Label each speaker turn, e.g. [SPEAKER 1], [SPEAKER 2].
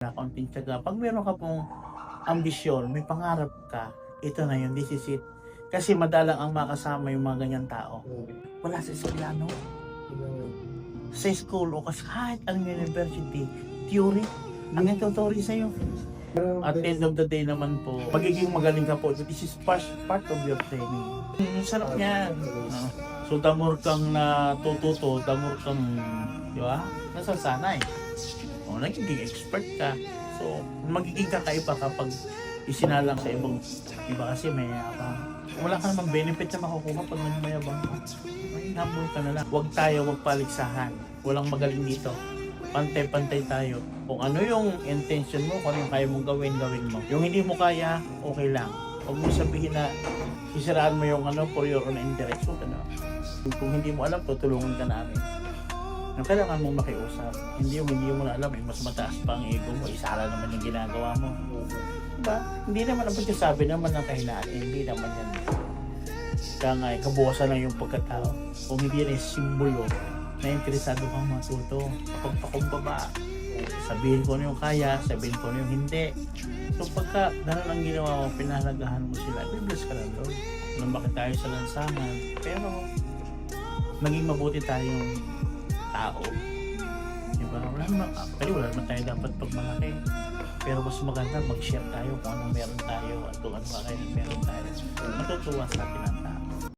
[SPEAKER 1] na kaunting tiyaga. Pag meron ka pong ambisyon, may pangarap ka, ito na yun, this is it. Kasi madalang ang makasama yung mga ganyan tao. Wala sa eskwelano, sa school o kasi kahit anong university, theory, ang ituturi sa'yo. At end of the day naman po, magiging magaling ka po. This is part, part of your training. Ang sarap niyan. Ah. So, damor kang natututo, damor kang, di ba? Nasasanay. O, nagiging expert ka. So, magiging kakaiba kapag isinalang sa ibang, iba kasi may apa. Wala ka namang benefit na makukuha pag nagmayabang ka. Humble ka na lang. Huwag tayo, huwag paligsahan. Walang magaling dito. Pantay-pantay tayo. Kung ano yung intention mo, kung ano yung kaya mong gawin, gawin mo. Yung hindi mo kaya, okay lang. Huwag mo sabihin na sisiraan mo yung ano for your own interest. Ano. Kung hindi mo alam, tutulungan ka namin. Ang kailangan mong makiusap. Hindi yung hindi mo na alam, eh, mas mataas pa ang ego mo. Isara naman yung ginagawa mo. Diba? Hindi naman ang pagkasabi naman ng kahinaan. Eh, hindi naman yan. Kaya nga, eh, kabukasan lang yung pagkatao. Kung hindi rin simbolo na interesado kang matuto. Pagpakumbaba. Sabihin ko na yung kaya, sabihin ko na yung hindi. So pagka ganun ang ginawa mo, pinahalagahan mo sila, bibless ka lang doon. Lumaki tayo sa lansangan. Pero, naging mabuti tayong tao. Diba? Wala naman, actually wala naman tayo dapat pag malaki. Pero mas maganda mag-share tayo kung ano meron tayo at kung ano kaya meron tayo. Matutuwa sa atin ang